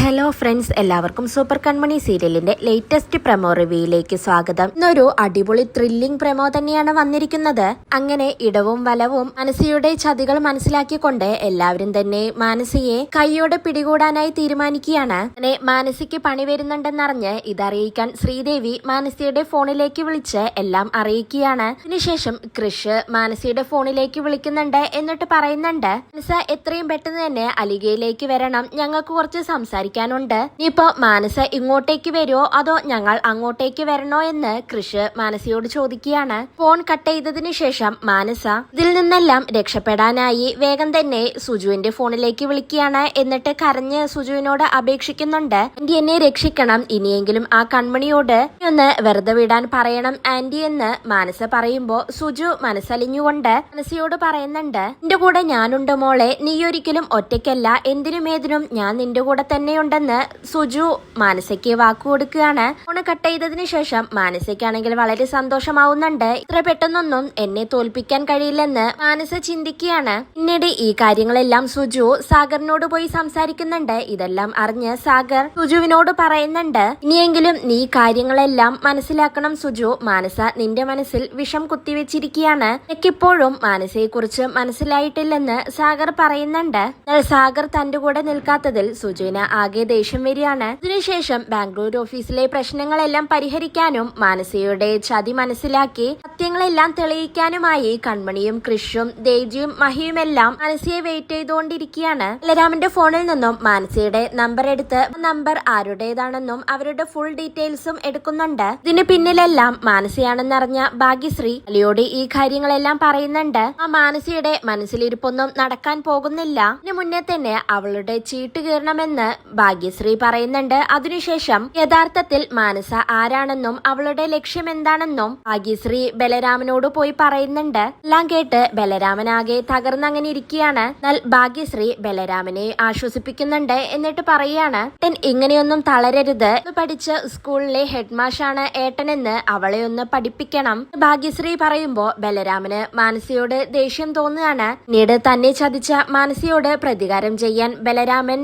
Hello friends എല്ലാവർക്കും super Kanmani സീരിയലിന്റെ latest promo റിവ്യൂയിലേക്ക് സ്വാഗതം. ഇന്നൊരു അടിപൊളി ത്രില്ലിംഗ് പ്രമോ തന്നെയാണ് വന്നിരിക്കുന്നത്. അങ്ങനെ ഇടവും വലവും മാനസിയുടെ ചതികൾ മനസ്സിലാക്കിക്കൊണ്ട് എല്ലാവരും തന്നെ മാനസിയെ കൈയോടെ പിടികൂടാനായി തീരുമാനിക്കുകയാണ്. അങ്ങനെ മാനസിക്ക് പണി വരുന്നുണ്ടെന്നറിഞ്ഞ് ഇതറിയിക്കാൻ ശ്രീദേവി മാനസിയുടെ ഫോണിലേക്ക് വിളിച്ച് എല്ലാം അറിയിക്കുകയാണ്. അതിനുശേഷം കൃഷ് മാനസിയുടെ ഫോണിലേക്ക് വിളിക്കുന്നുണ്ട് എന്നിട്ട് പറയുന്നുണ്ട് മനസ്സ എത്രയും പെട്ടെന്ന് തന്നെ അലിഗയിലേക്ക് വരണം. ഞങ്ങൾക്ക് കുറച്ച് സംസാരിക്കാനുണ്ട്. ഇനിയിപ്പോ മാനസ ഇങ്ങോട്ടേക്ക് വരുമോ അതോ ഞങ്ങൾ അങ്ങോട്ടേക്ക് വരണോ എന്ന് കൃഷ് മാനസയോട് ചോദിക്കുകയാണ്. ഫോൺ കട്ട് ചെയ്തതിനു ശേഷം മാനസ ഇതിൽ നിന്നെല്ലാം രക്ഷപ്പെടാനായി വേഗം തന്നെ സുജുവിന്റെ ഫോണിലേക്ക് വിളിക്കുകയാണ് എന്നിട്ട് കരഞ്ഞ് സുജുവിനോട് അപേക്ഷിക്കുന്നുണ്ട്. ആന്റി എന്നെ രക്ഷിക്കണം. ഇനിയെങ്കിലും ആ കൺമണിയോട് ഒന്ന് വെറുതെ വിടാൻ പറയണം ആന്റി എന്ന് മാനസ പറയുമ്പോ സുജു മനസ്സലിഞ്ഞുകൊണ്ട് മാനസിയോട് പറയുന്നുണ്ട്. നിന്റെ കൂടെ ഞാനുണ്ട് മോളെ. നീ ഒരിക്കലും ഒറ്റയ്ക്കല്ല. എന്തിനും ഏതിനും ഞാൻ നിന്റെ കൂടെ തന്നെയുണ്ടെന്ന് സുജു മാനസയ്ക്ക് വാക്കു കൊടുക്കുകയാണ്. ഫോണ് കട്ട് ചെയ്തതിനു ശേഷം മാനസയ്ക്കാണെങ്കിൽ വളരെ സന്തോഷമാവുന്നുണ്ട്. ഇത്ര പെട്ടെന്നൊന്നും എന്നെ തോൽപ്പിക്കാൻ കഴിയില്ലെന്ന് മാനസ ചിന്തിക്കുകയാണ്. പിന്നീട് ഈ കാര്യങ്ങളെല്ലാം സുജു സാഗറിനോട് പോയി സംസാരിക്കുന്നുണ്ട്. ഇതെല്ലാം അറിഞ്ഞ് സാഗർ സുജുവിനോട് പറയുന്നുണ്ട്. ഇനിയെങ്കിലും നീ കാര്യങ്ങളെല്ലാം മനസ്സിലാക്കണം സുജു. മാനസ നിന്റെ മനസ്സിൽ വിഷം കുത്തിവെച്ചിരിക്കുകയാണ്. എനിക്കിപ്പോഴും മാനസയെ കുറിച്ച് മനസ്സിലായിട്ടില്ലെന്ന് സാഗർ പറയുന്നുണ്ട്. സാഗർ തന്റെ കൂടെ നിൽക്കാത്തതിൽ സുജുവിന് ആകെ ദേഷ്യം വരികയാണ്. ഇതിനുശേഷം ബാംഗ്ലൂർ ഓഫീസിലെ പ്രശ്നങ്ങളെല്ലാം പരിഹരിക്കാനും മാനസയുടെ ചതി മനസ്സിലാക്കി സത്യങ്ങളെല്ലാം തെളിയിക്കാനുമായി കൺമണിയും കൃഷും ദേജിയും മഹിയുമെല്ലാം മാനസിയെ വെയിറ്റ് ചെയ്തുകൊണ്ടിരിക്കുകയാണ്. ബലരാമന്റെ ഫോണിൽ നിന്നും മാനസിയുടെ നമ്പർ എടുത്ത് നമ്പർ ആരുടേതാണെന്നും അവരുടെ ഫുൾ ഡീറ്റെയിൽസും എടുക്കുന്നുണ്ട്. ഇതിന് പിന്നിലെല്ലാം മാനസയാണെന്നറിഞ്ഞ ഭാഗ്യശ്രീ അലിയോട് ഈ കാര്യങ്ങളെല്ലാം പറയുന്നുണ്ട്. ആ മാനസിയുടെ മനസ്സിലിരിപ്പൊന്നും നടക്കാൻ പോകുന്നില്ല. ഇതിനു മുന്നേ തന്നെ അവളുടെ ചീട്ട് കീറണമെന്ന് ഭാഗ്യശ്രീ പറയുന്നുണ്ട്. അതിനുശേഷം യഥാർത്ഥത്തിൽ മാനസ ആരാണെന്നും അവളുടെ ലക്ഷ്യം എന്താണെന്നും ഭാഗ്യശ്രീ ബലരാമനോട് പോയി പറയുന്നുണ്ട്. എല്ലാം കേട്ട് ബലരാമനാകെ തകർന്നങ്ങനെ ഇരിക്കുകയാണ്. എന്നാൽ ഭാഗ്യശ്രീ ബലരാമനെ ആശ്വസിപ്പിക്കുന്നുണ്ട് എന്നിട്ട് പറയുകയാണ് ഏട്ടൻ ഇങ്ങനെയൊന്നും തളരരുത്. പഠിച്ച സ്കൂളിലെ ഹെഡ് മാഷാണ് ഏട്ടനെന്ന് അവളെ ഒന്ന് പഠിപ്പിക്കണം. ഭാഗ്യശ്രീ പറയുമ്പോ ബലരാമന് മാനസിയോട് ദേഷ്യം തോന്നുകയാണ്. പിന്നീട് തന്നെ ചതിച്ച മാനസിയോട് പ്രതികാരം ചെയ്യാൻ ബലരാമൻ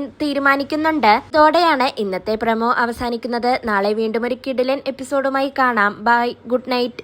തീരുമാനിക്കുന്നുണ്ട് ഇതോടെയാണ് ഇന്നത്തെ പ്രമോ അവസാനിക്കുന്നത്. നാളെ വീണ്ടും ഒരു കിടിലൻ എപ്പിസോഡുമായി കാണാം. Bye good night